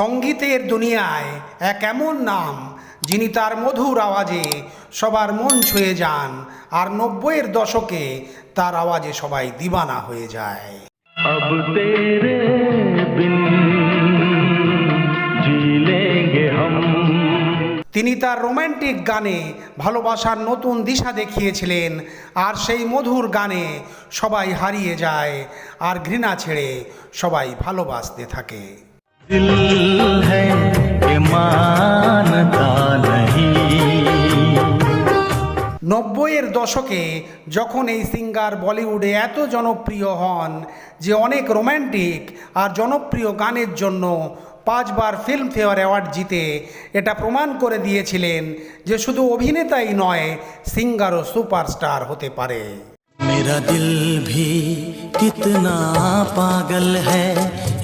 সঙ্গীতের দুনিয়ায় এক এমন নাম যিনি তার মধুর আওয়াজে সবার মন ছুঁয়ে যান আর নব্বইয়ের দশকে তার আওয়াজে সবাই দিবানা হয়ে যায় अब तेरे बिन जी लेंगे हम তিনি তার রোম্যান্টিক গানে ভালোবাসার নতুন দিশা দেখিয়েছিলেন আর সেই মধুর গানে সবাই হারিয়ে যায় আর ঘৃণা ছেড়ে সবাই ভালোবাসতে থাকে दिल है कि मानता नहीं নব্বইয়ের দশকে যখন এই সিঙ্গার বলিউডে এত জনপ্রিয় হন যে অনেক রোম্যান্টিক আর জনপ্রিয় গানের জন্য পাঁচবার ফিল্মফেয়ার অ্যাওয়ার্ড জিতে এটা প্রমাণ করে দিয়েছিলেন যে শুধু অভিনেতাই নয় সিঙ্গারও সুপারস্টার হতে পারে मेरा दिल भी कितना पागल है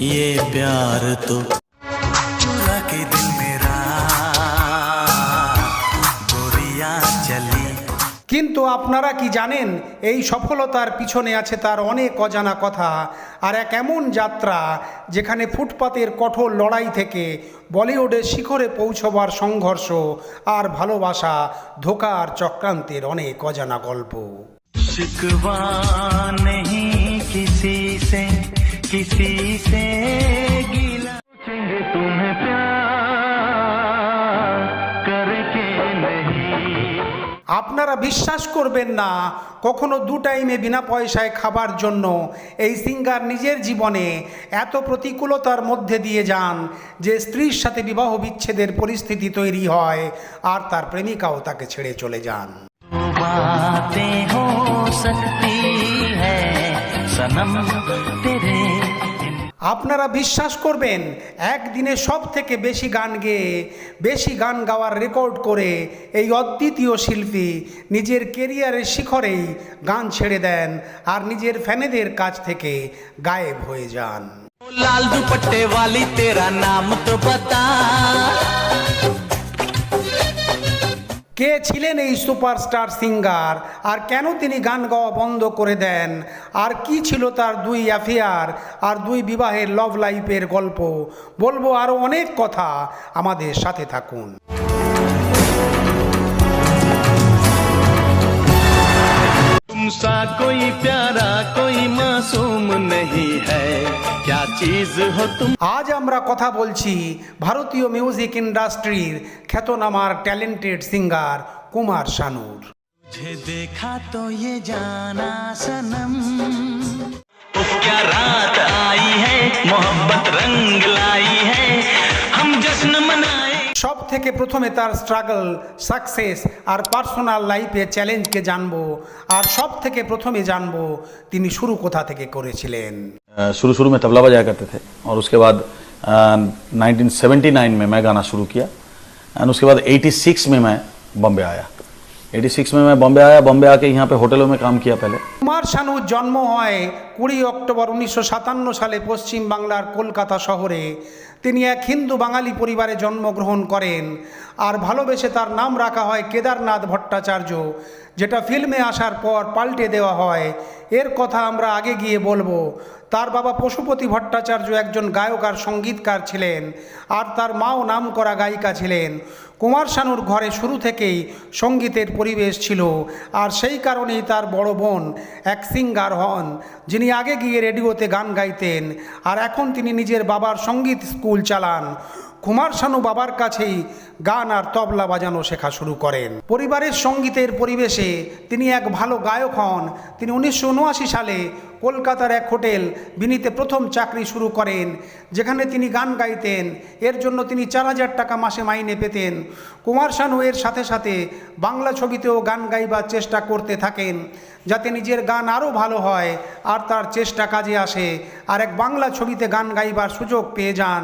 ये प्यार तो चुरा के दिल मेरा गोरिया चली কিন্তু আপনারা কি জানেন এই সফলতার পিছনে আছে তার অনেক অজানা কথা আর এক এমন যাত্রা যেখানে ফুটপাতের কঠোর লড়াই থেকে বলিউডের শিখরে পৌঁছবার সংঘর্ষ আর ভালোবাসা ধোকা আর চক্রান্তের অনেক অজানা গল্প शिकवा नहीं किसी से किसी से गिला पूछेंगे तुम्हें प्यार करके नहीं আপনারা বিশ্বাস করবেন না কখনো দু টাইমে বিনা পয়সায় খাবার জন্য এই সিঙ্গার নিজের জীবনে এত প্রতিকূলতার মধ্যে দিয়ে যান যে স্ত্রীর সাথে বিবাহ বিচ্ছেদের পরিস্থিতি তৈরি হয় আর তার প্রেমিকাও তাকে ছেড়ে চলে যান तो बातें আপনারা বিশ্বাস করবেন একদিনে সব থেকে বেশি গান গেয়ে বেশি গান গাওয়ার রেকর্ড করে এই অদ্বিতীয় শিল্পী নিজের কেরিয়ারের শিখরেই গান ছেড়ে দেন আর নিজের ফ্যানেদের কাছ থেকে গায়েব হয়ে যান लाल दुपट्टे वाली तेरा नाम तो बता কে ছিলেন এই সুপারস্টার সিঙ্গার? আর কেন তিনি গান গাওয়া বন্ধ করে দেন? আর কি ছিল তার দুই অ্যাফেয়ার আর দুই বিবাহের লাভ লাইফের গল্প? বলব আরও অনেক কথা আমাদের সাথে থাকুন। तुमसा कोई प्यारा कोई मासूम नहीं है क्या चीज हो तुम আজ আমরা কথা বলছি ভারতীয় মিউজিক ইন্ডাস্ট্রির খ্যাতনামার ট্যালেন্টেড সিঙ্গার কুমার শানুর तुझे देखा तो ये जाना सनम उफ, क्या रात आई है मोहब्बत रंग लाई है हम जश्न मनाए সব থেকে প্রথমে তার স্ট্রাগল সাকসেস আর পার্সোনাল লাইফে চ্যালেঞ্জকে জানবো আর সব থেকে প্রথমে জানবো তিনি শুরু কোথা থেকে করেছিলেন शुरू शुरू में तबला बजाया करते थे और उसके बाद अ, 1979 में मैं गाना शुरू किया एंड उसके बाद 86 में मैं बॉम्बे आया 86 में मैं बॉम्बे आया बॉम्बे आके यहाँ पे होटलों में काम किया पहले কুমার শানুর জন্ম হয় কুড়ি অক্টোবর উনিশশো সাতান্ন সালে পশ্চিম বাংলার কলকাতা শহরে তিনি এক হিন্দু বাঙালি পরিবারে জন্মগ্রহণ করেন আর ভালোবেসে তার নাম রাখা হয় কেদারনাথ ভট্টাচার্য, যেটা ফিল্মে আসার পর পাল্টে দেওয়া হয়। এর কথা আমরা আগে গিয়ে বলব। তার বাবা পশুপতি ভট্টাচার্য একজন গায়ক আর সঙ্গীতকার ছিলেন, আর তার মাও নাম করা গায়িকা ছিলেন। কুমার শানুর ঘরে শুরু থেকেই সঙ্গীতের পরিবেশ ছিল। আর সেই কারণেই তার বড় বোন এক সিঙ্গার হন, যিনি আগে গিয়ে রেডিওতে গান গাইতেন। আর এখন তিনি নিজের বাবার সংগীত স্কুল চালান। কুমার শানু বাবার কাছেই গান আর তবলা বাজানো শেখা শুরু করেন। পরিবারের সঙ্গীতের পরিবেশে তিনি এক ভালো গায়ক হন। তিনি উনিশশো উনআশি সালে কলকাতার এক হোটেল বিনিতে প্রথম চাকরি শুরু করেন, যেখানে তিনি গান গাইতেন। এর জন্য তিনি চার হাজার টাকা মাসে মাইনে পেতেন। কুমার শানু এর সাথে সাথে বাংলা ছবিতেও গান গাইবার চেষ্টা করতে থাকেন, যাতে নিজের গান আরও ভালো হয় আর তার চেষ্টা কাজে আসে। আর এক বাংলা ছবিতে গান গাইবার সুযোগ পেয়ে যান।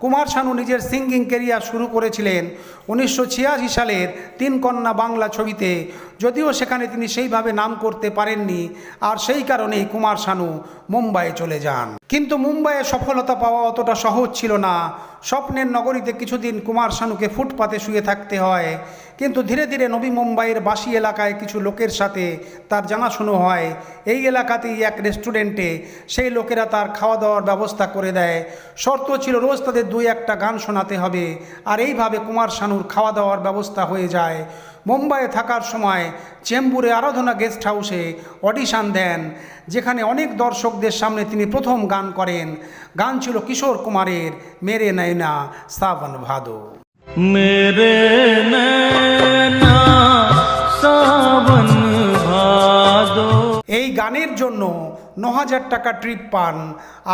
কুমার শানু নিজের সিঙ্গিং কেরিয়ার শুরু করেছিলেন উনিশশো ছিয়াশি সালের তিন কন্যা বাংলা ছবিতে। যদিও সেখানে তিনি সেইভাবে নাম করতে পারেননি, আর সেই কারণেই কুমার শানু মুম্বাইয়ে চলে যান। কিন্তু মুম্বাইয়ে সফলতা পাওয়া অতটা সহজ ছিল না। স্বপ্নের নগরীতে কিছুদিন কুমার শানুকে ফুটপাতে শুয়ে থাকতে হয়। কিন্তু ধীরে ধীরে নবী মুম্বাইয়ের বাসি এলাকায় কিছু লোকের সাথে তার জানাশুনো হয়। এই এলাকাতেই এক রেস্টুরেন্টে সেই লোকেরা তার খাওয়া দাওয়ার ব্যবস্থা করে দেয়। শর্ত ছিল রোজ তাদের দুই একটা গান শোনাতে হবে, আর এইভাবে কুমার শানুর খাওয়া দাওয়ার ব্যবস্থা হয়ে যায়। মুম্বাইয়ে থাকার সময় চেম্বুরে আরাধনা গেস্ট হাউসে অডিশান দেন যেখানে অনেক দর্শকদের সামনে তিনি প্রথম গান করেন। গান ছিল কিশোর কুমারের মেরে নয়না সাবন ভাদো। মেরে সাবন ভাদো। এই গানের জন্য ন হাজার টাকা ট্রিপ পান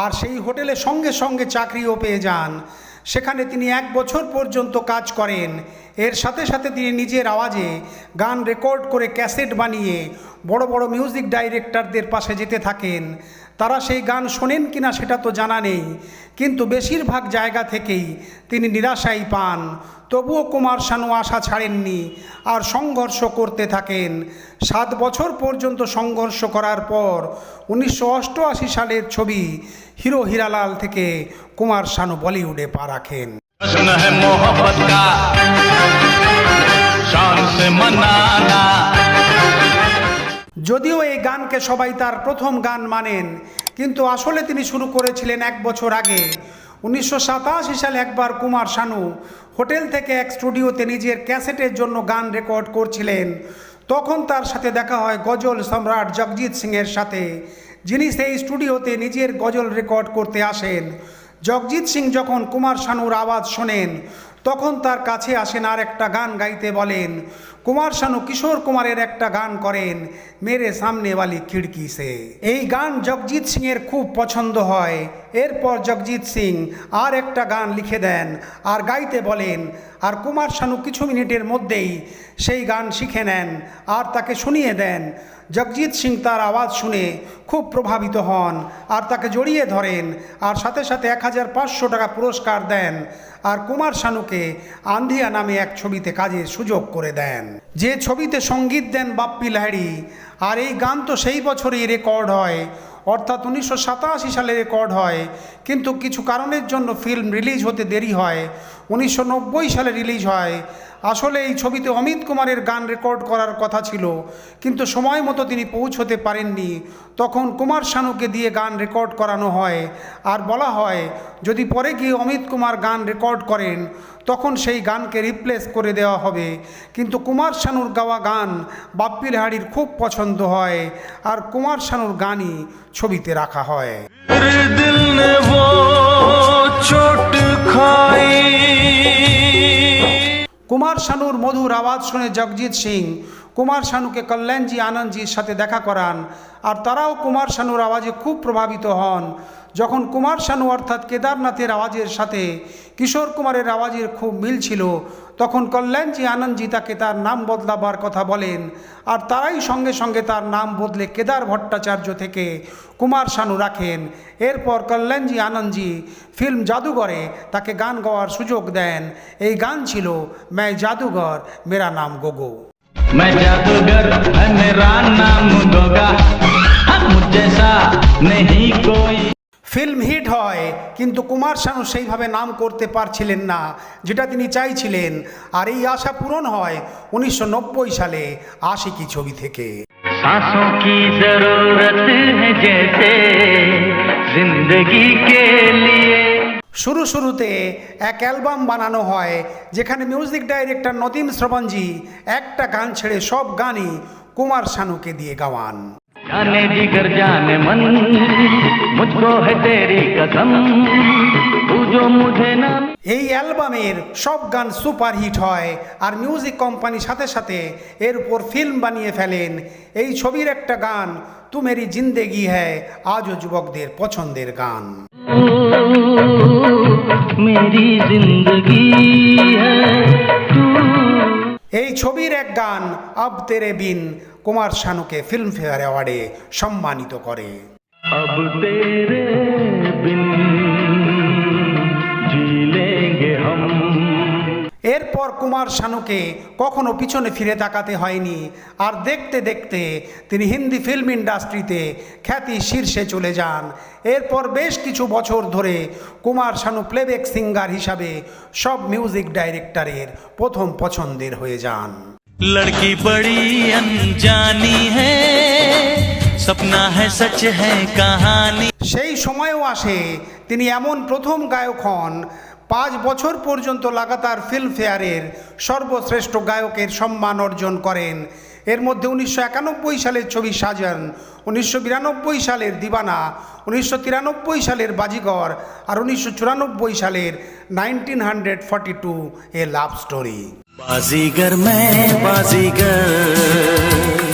আর সেই হোটেলে সঙ্গে সঙ্গে চাকরিও পেয়ে যান। সেখানে তিনি এক বছর পর্যন্ত কাজ করেন। এর সাথে সাথে তিনি নিজের আওয়াজে গান রেকর্ড করে ক্যাসেট বানিয়ে বড় বড় মিউজিক ডাইরেক্টরদের পাশে যেতে থাকেন। তারা সেই গান শোনেন কিনা সেটা তো জানা নেই কিন্তু বেশিরভাগ জায়গা থেকেই তিনি নিরাশাই পান তবুও কুমার শানু আশা ছাড়েননি আর সংঘর্ষ করতে থাকেন সাত বছর পর্যন্ত সংঘর্ষ করার পর উনিশশো অষ্টআশি সালের ছবি হিরো হিরালাল থেকে কুমার শানু বলিউডে পা রাখেন प्रश्न है मोहब्बत का शान से मनाना যদিও এই গানকে সবাই তার প্রথম গান মানেন, কিন্তু আসলে তিনি শুরু করেছিলেন এক বছর আগে। উনিশশো সাতাশি সালে একবার কুমার শানু হোটেল থেকে এক স্টুডিওতে নিজের ক্যাসেটের জন্য গান রেকর্ড করছিলেন। তখন তার সাথে দেখা হয় গজল সম্রাট জগজিৎ সিংয়ের সাথে, যিনি সেই স্টুডিওতে নিজের গজল রেকর্ড করতে আসেন। জগজিৎ সিং যখন কুমার শানুর আওয়াজ শোনেন, তখন তার কাছে আসেন আর একটা গান গাইতে বলেন কুমার শানু কিশোর কুমারের একটা গান করেন, মেরে সামনে বালি খিড়কি সে। এই গান জগজিৎ সিংয়ের খুব পছন্দ হয়। এরপর জগজিৎ সিং আর একটা গান লিখে দেন আর গাইতে বলেন, আর কুমার শানু কিছু মিনিটের মধ্যেই সেই গান শিখে নেন আর তাকে শুনিয়ে দেন। জগজিৎ সিং তার আওয়াজ শুনে খুব প্রভাবিত হন আর তাকে জড়িয়ে ধরেন আর সাথে সাথে এক হাজার পাঁচশো টাকা পুরস্কার দেন আর কুমার শানুকে আন্ধিয়া নামে এক ছবিতে কাজের সুযোগ করে দেন। যে ছবিতে সংগীত দেন বাপ্পি লাহিড়ি, আর এই গান তো সেই বছরই রেকর্ড হয়, অর্থাৎ উনিশশো সাতাশি সালে রেকর্ড হয়। কিন্তু কিছু কারণের জন্য ফিল্ম রিলিজ হতে দেরি হয়, উনিশশো নব্বই সালে রিলিজ হয় আসলে এই ছবিতে অমিত কুমারের গান রেকর্ড করার কথা ছিল, কিন্তু সময় মতো তিনি পৌঁছতে পারেননি। তখন কুমার শানুকে দিয়ে গান রেকর্ড করানো হয়। আর বলা হয়, যদি পরে গিয়ে অমিত কুমার গান রেকর্ড করেন, তখন সেই গানকে রিপ্লেস করে দেওয়া হবে। কিন্তু কুমার শানুর গাওয়া গান বাপ্পি লাহাড়ির খুব পছন্দ হয়, আর কুমার শানুর গানই ছবিতে রাখা হয়। দিল ছোট খাই। কুমার শানুর মধুর আওয়াজ শুনে জগজিৎ সিং, কুমার শানুকে কল্যাণজি আনন্দজির সাথে দেখা করান, আর তারাও কুমার শানুর আওয়াজে খুব প্রভাবিত হন। যখন কুমার শানু অর্থাৎ কেদারনাথের আওয়াজের সাথে কিশোর কুমারের আওয়াজের খুব মিল ছিল তখন কল্যাণজি আনন্দজি তাকে তার নাম বদলাবার কথা বলেন আর তারাই সঙ্গে সঙ্গে তার নাম বদলে কেদার ভট্টাচার্য থেকে কুমার শানু রাখেন এরপর কল্যাণজি আনন্দজি ফিল্ম জাদুঘরে তাকে গান গাওয়ার সুযোগ দেন এই গান ছিল ম্যায় জাদুঘর মেরা নাম গোগো मैं जादूगर है मेरा नाम गोगा हाँ, मुझ जैसा नहीं कोई ফিল্ম হিট হয় কিন্তু কুমার শানু সেইভাবে নাম করতে পারছিলেন না যেটা তিনি চাইছিলেন আর এই আশা পূরণ হয় উনিশশো সালে আশিকি ছবি থেকে सांसों की जरूरत है जैसे जिंदगी के लिए শুরু শুরুতে এক অ্যালবাম বানানো হয় যেখানে মিউজিক ডাইরেক্টর নদীম শ্রবণজি একটা গান ছেড়ে সব গানই কুমার শানুকে দিয়ে গাওয়ান जाने जिगर जाने मन मुझको है तेरी कसम जो मुझे ना এই অ্যালবামের সব গান সুপারহিট হয় আর মিউজিক কোম্পানি সাথে সাথে এর উপর ফিল্ম বানিয়ে ফেলেন এই ছবির একটা গান তু মেরি জিন্দেগি হ্যায় আজও যুবকদের পছন্দের গান मेरी जिंदगी है तू এই ছবির এক গান আব তেরে বিন কুমার শানুকে ফিল্মফেয়ার অ্যাওয়ার্ডে সম্মানিত করে। এরপর কুমার শানুকে কখনো পিছনে ফিরে তাকাতে হয়নি। আর দেখতে দেখতে তিনি হিন্দি ফিল্ম ইন্ডাস্ট্রিতে খ্যাতি শীর্ষে চলে যান। এরপর বেশ কিছু বছর ধরে কুমার শানু প্লেব্যাক সিঙ্গার হিসাবে সব মিউজিক ডাইরেক্টরের প্রথম পছন্দের হয়ে যান। লড়কি বড়ি অনজানি হ্যাঁ হ্যাঁ কাহানি সেই সময়ও আসে তিনি এমন প্রথম গায়ক হন পাঁচ বছর পর্যন্ত লাগাতার ফিল্মফেয়ারের সর্বশ্রেষ্ঠ গায়কের সম্মান অর্জন করেন। এর মধ্যে উনিশশো একানব্বই সালের ছবি সাজান, উনিশশো বিরানব্বই সালের দিবানা, উনিশশো তিরানব্বই সালের বাজিগর আর উনিশশো চুরানব্বই সালের nineteen hundred forty two a love story. Baazigar মে বাজিগর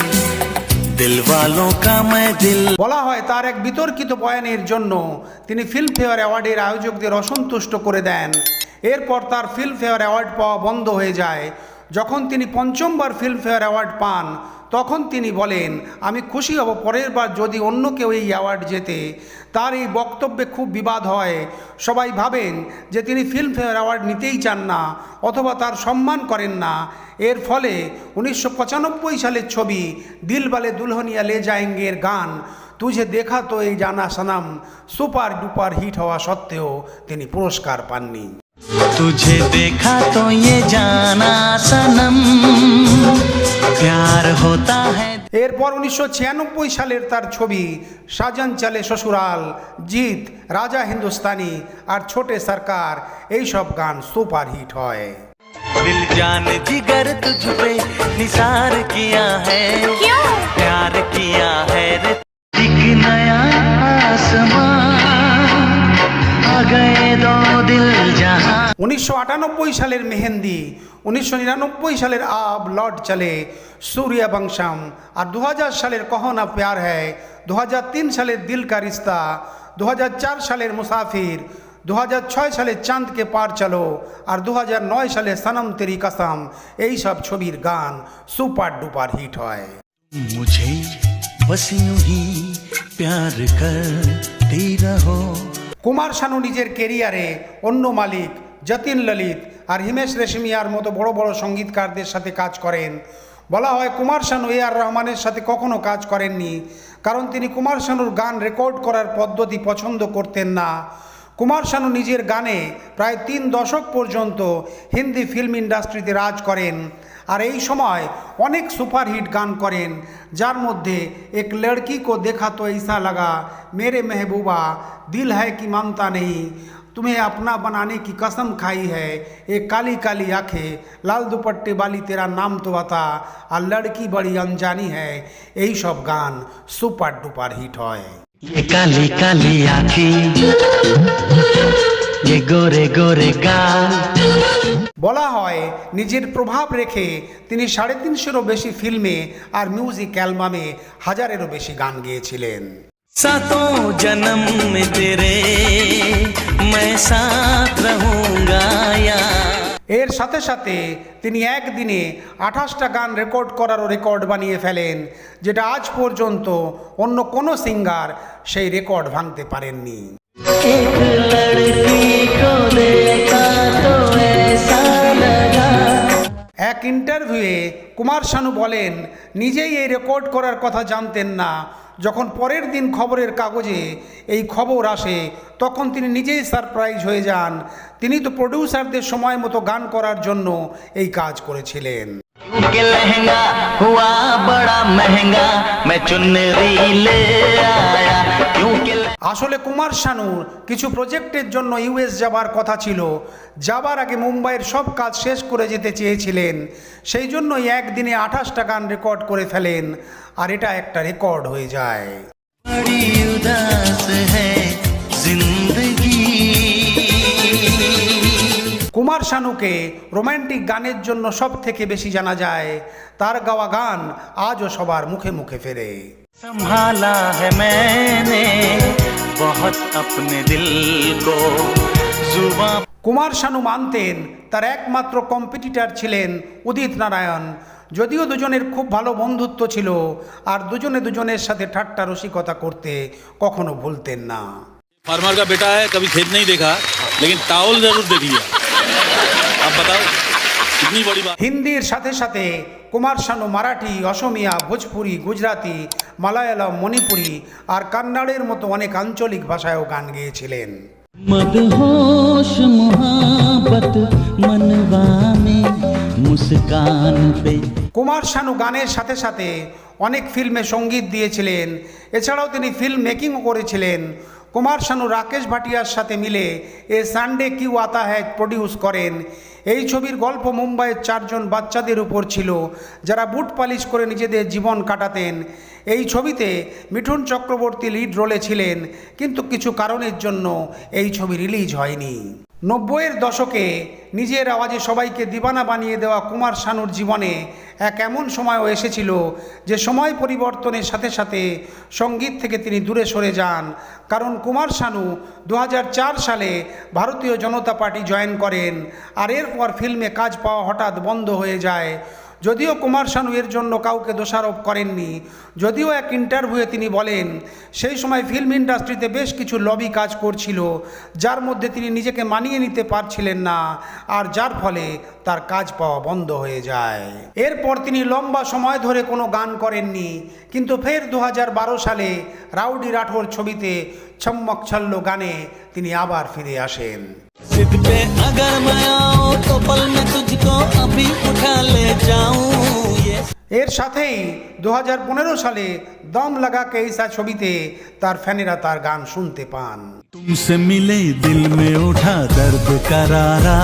বলা হয়, তার এক বিতর্কিত বয়ানের জন্য তিনি ফিল্মফেয়ার অ্যাওয়ার্ডের আয়োজকদের অসন্তুষ্ট করে দেন। এরপর তার ফিল্মফেয়ার অ্যাওয়ার্ড পাওয়া বন্ধ হয়ে যায়। যখন তিনি পঞ্চমবার ফিল্মফেয়ার অ্যাওয়ার্ড পান তখন তিনি বলেন আমি খুশি হব পরের বার যদি অন্য কেউ এই অ্যাওয়ার্ড জেতে তার এই বক্তব্যে খুব বিবাদ হয় সবাই ভাবেন যে তিনি ফিল্মফেয়ার অ্যাওয়ার্ড নিতেই চান না অথবা তার সম্মান করেন না এর ফলে উনিশশো পঁচানব্বই সালের ছবি দিলবালে দুলহনিয়া লে জায়েঙ্গের গান তুঝে দেখা তো এই জানা সনম সুপার ডুপার হিট হওয়া সত্ত্বেও তিনি পুরস্কার পাননি तुझे देखा तो ये जाना सनम प्यार होता है এরপর উনিশশো ছিয়ানব্বই সালের তার ছবি সাজান চালে শ্বশুরাল জিত রাজা হিন্দুস্তানি আর ছোটে সরকার এইসব গান সুপার হিট হয় दिल जान जिगर तुझ पे निसार किया है क्यों? प्यार किया है रे एक नया आसमां आ गए दो दिल जहां উনিশশো আটানব্বই সালের মেহেন্দি উনিশশো নিরানব্বই সালের আব লর্ড চলে সূর্যা বংশম। আর দু হাজার সালের কহনা প্যার হ্যায় দু সালের দিল কা রিস্তা দু সালের মুসাফির দু হাজার ছয় সালে চাঁদকে পার চলো আর দু হাজার নয় সালে সনম তেরি কসম। এই সব ছবির গান সুপার ডুপার হিট হয়। কুমার শানু নিজের কেরিয়ারে অন্য মালিক যতীন ললিত আর হিমেশ রেশমিয়ার মতো বড় বড় সঙ্গীতকারদের সাথে কাজ করেন। বলা হয়, কুমার শানু এ আর রহমানের সাথে কখনও কাজ করেননি, কারণ তিনি কুমার শানুর গান রেকর্ড করার পদ্ধতি পছন্দ করতেন না। কুমার শানু নিজের গানে প্রায় তিন দশক পর্যন্ত হিন্দি ফিল্ম ইন্ডাস্ট্রিতে রাজ করেন আর এই সময় অনেক সুপারহিট গান করেন, যার মধ্যে এক লড়কি কো দেখা তো এইসা লাগা, মেরে মেহবুবা, দিল হ্যায় কি মানতা নেই। तुम्हें अपना बनाने की कसम खाई है एक काली काली आंखें लाल दुपट्टे वाली तेरा नाम तो बता আর লড়কি বড়ি अनजानी है এই সব গান সুপার ডুপার হিট হয় ये काली काली आँखें ये गोरे गोरे गाल বলা হয় নিজের প্রভাব রেখে তিনি সাড়ে তিনশোরও বেশি ফিল্মে আর মিউজিক অ্যালবামে হাজারেরও বেশি গান গেয়েছিলেন सातों जन्म में तेरे मैं साथ रहूंगा यार এর সাথে সাথে তিনি একদিনে আঠাশটা গান রেকর্ড করারও রেকর্ড বানিয়ে ফেলেন যেটা আজ পর্যন্ত অন্য কোনো সিঙ্গার সেই রেকর্ড ভাঙতে পারেননি एक लड़की को देखा तो ऐसा लगा এক ইন্টারভিউয়ে কুমার শানু বলেন নিজেই এই রেকর্ড করার কথা জানতেন না যখন পরের দিন খবরের কাগজে এই খবর আসে তখন তিনি নিজেই সারপ্রাইজ হয়ে যান তিনি তো প্রডিউসারদের সময় মতো গান করার জন্য এই কাজ করেছিলেন के लहंगा हुआ बड़ा महंगा मैं चुनरी ले आया क्योंकि আসলে কুমার শানুর কিছু প্রজেক্টের জন্য ইউএস যাবার কথা ছিল। যাবার আগে মুম্বাইয়ের সব কাজ শেষ করে যেতে চেয়েছিলেন। সেই জন্যই একদিনে আঠাশটা গান রেকর্ড করে ফেলেন আর এটা একটা রেকর্ড হয়ে যায়। কুমার শানুকে রোম্যান্টিক গানের জন্য সব থেকে বেশি জানা যায়। তার গাওয়া গান আজও সবার মুখে মুখে ফেরে। संभाला है मैंने बहुत अपने दिल को जुबा কুমার শানু মানতেন তার একমাত্র কম্পিটিটর ছিলেন উদিত নারায়ণ যদিও দুজনের খুব ভালো বন্ধুত্ব ছিল আর দুজনে দুজনের সাথে ঠাট্টা রসিকতা করতে কখনো ভুলতেন না फार्मर का बेटा है कभी खेत नहीं देखा लेकिन टावल जरूर देख लिया आप হিন্দির সাথে সাথে কুমার শানু মারাঠি অসমিয়া ভোজপুরি গুজরাতি মালায়ালাম মণিপুরি আর কান্নাড়ের মতো অনেক আঞ্চলিক ভাষায়ও গান গেয়েছিলেন। কুমার শানু গানের সাথে সাথে অনেক ফিল্মে সংগীত দিয়েছিলেন। এছাড়াও তিনি ফিল্ম মেকিংও করেছিলেন। কুমার শানু রাকেশ ভাটিয়ার সাথে মিলে এ সানডে কিউ আতা হ্যায় প্রডিউস করেন। এই ছবির গল্প মুম্বাইয়ের চারজন বাচ্চাদের উপর ছিল, যারা বুট পালিশ করে নিজেদের জীবন কাটাতেন। এই ছবিতে মিঠুন চক্রবর্তী লিড রোলে ছিলেন, কিন্তু কিছু কারণের জন্য এই ছবি রিলিজ হয়নি। নব্বইয়ের দশকে নিজের আওয়াজে সবাইকে দিবানা বানিয়ে দেওয়া কুমার শানুর জীবনে এক এমন সময়ও এসেছিল যে সময় পরিবর্তনের সাথে সাথে সংগীত থেকে তিনি দূরে সরে যান। কারণ কুমার শানু দু হাজার চার সালে ভারতীয় জনতা পার্টি জয়েন করেন আর এরপর ফিল্মে কাজ পাওয়া হঠাৎ বন্ধ হয়ে যায়। যদিও কুমার শানু এর জন্য কাউকে দোষারোপ করেননি, যদিও এক ইন্টারভিউয়ে তিনি বলেন, সেই সময় ফিল্ম ইন্ডাস্ট্রিতে বেশ কিছু লবি কাজ করছিল, যার মধ্যে তিনি নিজেকে মানিয়ে নিতে পারছিলেন না, আর যার ফলে তার কাজ পাওয়া বন্ধ হয়ে যায়। এরপর তিনি লম্বা সময় ধরে কোনো গান করেননি, কিন্তু ফের দু হাজার বারো সালে রাউডি রাঠোর ছবিতে ছম্মক ছল্ল গানে তিনি আবার ফিরে আসেন। এর সাথেই দু হাজার পনেরো সালে দম লাগা কেইসা ছবিতে তার ফ্যানেরা তার গান শুনতে পান। तुमसे मिले दिल में उठा दर्द करारा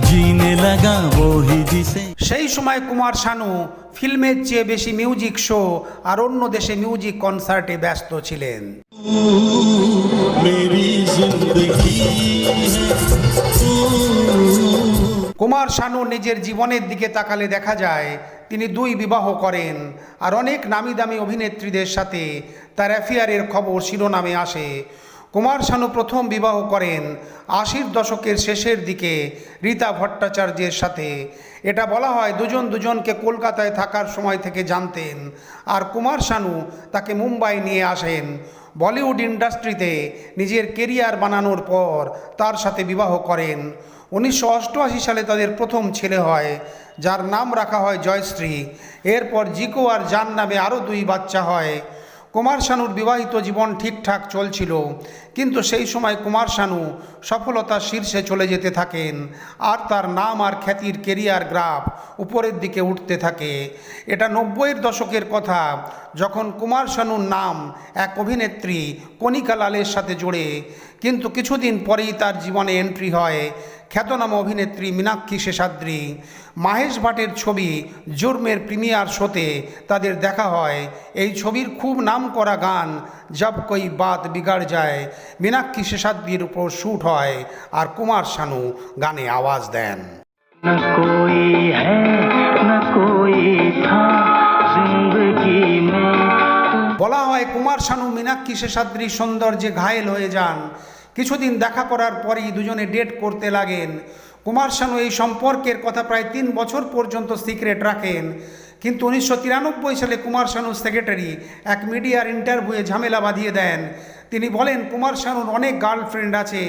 जीने लगा वो ही जिसे সেই সময় কুমার শানু ফিল্মের চেয়ে বেশি মিউজিক শো আর অন্য দেশে মিউজিক কনসার্টে ব্যস্ত ছিলেন मेरी जिंदगी কুমার শানু নিজের জীবনের দিকে তাকালে দেখা যায় তিনি দুই বিবাহ করেন আর অনেক নামি দামি অভিনেত্রীদের সাথে তার অ্যাফেয়ারের খবর শিরোনামে আসে কুমার শানু প্রথম বিবাহ করেন আশির দশকের শেষের দিকে রীতা ভট্টাচার্যের সাথে। এটা বলা হয় দুজন দুজনকে কলকাতায় থাকার সময় থেকে জানতেন আর কুমার শানু তাকে মুম্বাই নিয়ে আসেন। বলিউড ইন্ডাস্ট্রিতে নিজের কেরিয়ার বানানোর পর তার সাথে বিবাহ করেন। উনিশশো অষ্টআশি সালে তাদের প্রথম ছেলে হয়, যার নাম রাখা হয় জয়শ্রী। এরপর জিকো আর জান নামে আরও দুই বাচ্চা হয়। কুমার শানুর বিবাহিত জীবন ঠিকঠাক চলছিল, কিন্তু সেই সময় কুমার শানু সফলতার শীর্ষে চলে যেতে থাকেন আর তার নাম আর খ্যাতির কেরিয়ার গ্রাফ উপরের দিকে উঠতে থাকে। এটা নব্বইয়ের দশকের কথা, যখন কুমার শানুর নাম এক অভিনেত্রী কণিকা লালের সাথে জোড়ে, কিন্তু কিছুদিন পরেই তার জীবনে এন্ট্রি হয় খ্যাতনামা অভিনেত্রী মীনাক্ষী শেষাদ্রি। মাহেশ ভাটের ছবি জুর্মের প্রিমিয়ার শোতে তাদের দেখা হয়। এই ছবির খুব নাম করা গান জব কই বাত বিগাড় যায়। মীনাক্ষী শেষাদ্রির উপর শ্যুট হয় আর কুমার শানু গানে আওয়াজ দেন। বলা হয় কুমার শানু মীনাক্ষী শেষাদ্রি সৌন্দর্যে ঘায়েল হয়ে যান। কিছুদিন দেখা করার পরই দুজনে ডেট করতে লাগেন। কুমার শানু এই সম্পর্কের কথা প্রায় তিন বছর পর্যন্ত সিক্রেট রাখেন। কিন্তু উনিশশো তিরানব্বই সালে কুমার শানুর সেক্রেটারি এক মিডিয়ার ইন্টারভিউয়ে ঝামেলা বাঁধিয়ে দেন। তিনি বলেন, কুমার শানুর অনেক গার্লফ্রেন্ড আছে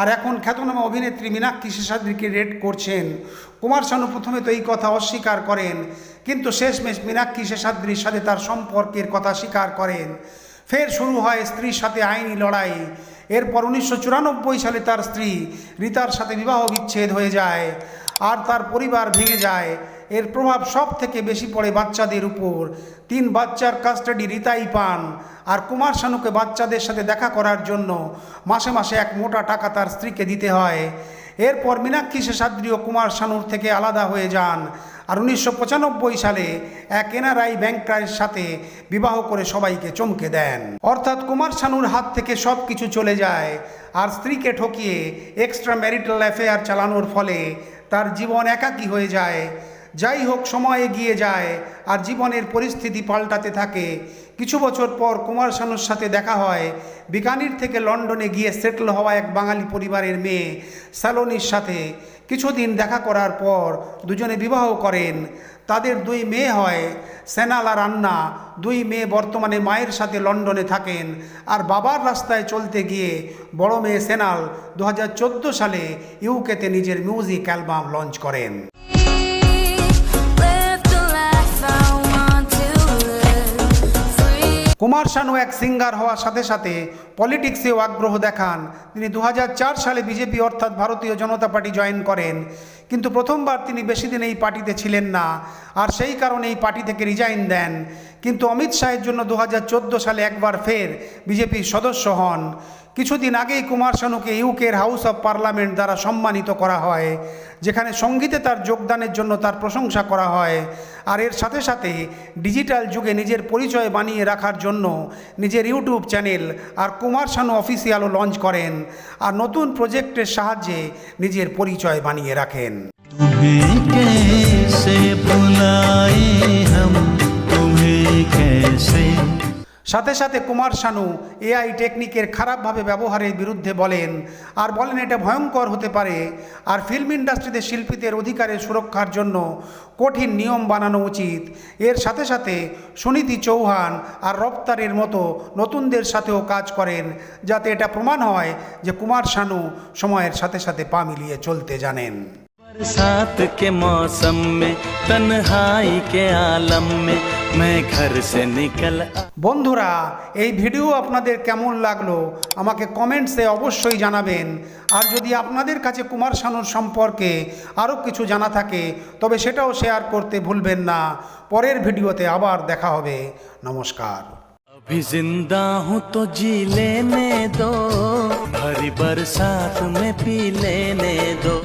আর এখন খ্যাতনামা অভিনেত্রী মীনাক্ষী শেষাদ্রিকে রেট করছেন। কুমার শানু প্রথমে তো এই কথা অস্বীকার করেন, কিন্তু শেষমেশ মীনাক্ষী শেষাদ্রির সাথে তার সম্পর্কের কথা স্বীকার করেন। ফের শুরু হয় স্ত্রীর সাথে আইনি লড়াই। এরপর উনিশশো চুরানব্বই সালে তার স্ত্রী রীতার সাথে বিবাহ বিচ্ছেদ হয়ে যায় আর তার পরিবার ভেঙে যায়। এর প্রভাব সব থেকে বেশি পড়ে বাচ্চাদের উপর। তিন বাচ্চার কাস্টাডি রীতাই পান আর কুমার শানুকে বাচ্চাদের সাথে দেখা করার জন্য মাসে মাসে এক মোটা টাকা তার স্ত্রীকে দিতে হয়। এরপর মীনাক্ষী শেষাদ্রি ও কুমার শানুর থেকে আলাদা হয়ে যান। আর উনিশশো পঁচানব্বই সালে এক এনআরআই ব্যাংকারের সাথে বিবাহ করে সবাইকে চমকে দেন। অর্থাৎ কুমার শানুর হাত থেকে সব কিছু চলে যায় আর স্ত্রীকে ঠকিয়ে এক্সট্রা ম্যারিটাল অ্যাফেয়ার চালানোর ফলে তার জীবন একাকী হয়ে যায়। যাই হোক, সময় এগিয়ে যায় আর জীবনের পরিস্থিতি পাল্টাতে থাকে। কিছু বছর পর কুমার শানুর সাথে দেখা হয়। বিকানির থেকে লন্ডনে গিয়ে সেটেল হওয়া এক বাঙালি পরিবারের মেয়ে স্যালোনির সাথে। কিছুদিন দেখা করার পর দুজনে বিবাহ করেন। তাদের দুই মেয়ে হয় সেনালা রান্না। দুই মেয়ে বর্তমানে মায়ের সাথে লন্ডনে থাকেন। আর বাবার রাস্তায় চলতে গিয়ে বড় মেয়ে সেনাল দু হাজার চোদ্দ সালে ইউকেতে নিজের মিউজিক অ্যালবাম লঞ্চ করেন। কুমার শানু এক সিঙ্গার হওয়ার সাথে সাথে পলিটিক্সেও আগ্রহ দেখান। তিনি দু হাজার চার সালে বিজেপি অর্থাৎ ভারতীয় জনতা পার্টি জয়েন করেন। কিন্তু প্রথমবার তিনি বেশি দিন এই পার্টিতে ছিলেন না। আর সেই কারণে এই পার্টি থেকে রিজাইন দেন। কিন্তু অমিত শাহের জন্য দু হাজার চোদ্দ সালে একবার ফের বিজেপির সদস্য হন। কিছুদিন আগেই কুমার শানুকে ইউকের হাউস অফ পার্লামেন্ট দ্বারা সম্মানিত করা হয় যেখানে সঙ্গীতে তার যোগদানের জন্য তার প্রশংসা করা হয় আর এর সাথে সাথে ডিজিটাল যুগে নিজের পরিচয় বানিয়ে রাখার জন্য নিজের ইউটিউব চ্যানেল আর কুমার শানু অফিসিয়ালও লঞ্চ করেন আর নতুন প্রজেক্টের সাহায্যে নিজের পরিচয় বানিয়ে রাখেন तुम्हें कैसे भुलाए हम तुम्हें कैसे সাথে সাথে কুমার শানু এআই টেকনিকের খারাপভাবে ব্যবহারের বিরুদ্ধে বলেন আর বলেন এটা ভয়ঙ্কর হতে পারে আর ফিল্ম ইন্ডাস্ট্রিতে শিল্পীদের অধিকারের সুরক্ষার জন্য কঠিন নিয়ম বানানো উচিত এর সাথে সাথে সুনীতি চৌহান আর রপ্তারের মতো নতুনদের সাথেও কাজ করেন যাতে এটা প্রমাণ হয় যে কুমার শানু সময়ের সাথে সাথে পা মিলিয়ে চলতে জানেন बरसात के मौसम में तन्हाई के आलम में मैं घर से निकल आ- বন্ধুরা এই ভিডিও আপনাদের কেমন লাগলো আমাকে কমেন্টসে অবশ্যই জানাবেন আর যদি আপনাদের কাছে কুমার শানুর সম্পর্কে আরও কিছু জানা থাকে তবে সেটাও শেয়ার করতে ভুলবেন না পরের ভিডিওতে আবার দেখা হবে নমস্কার अभी जिंदा हूँ तो जी लेने दो भरी बरसात में पी लेने दो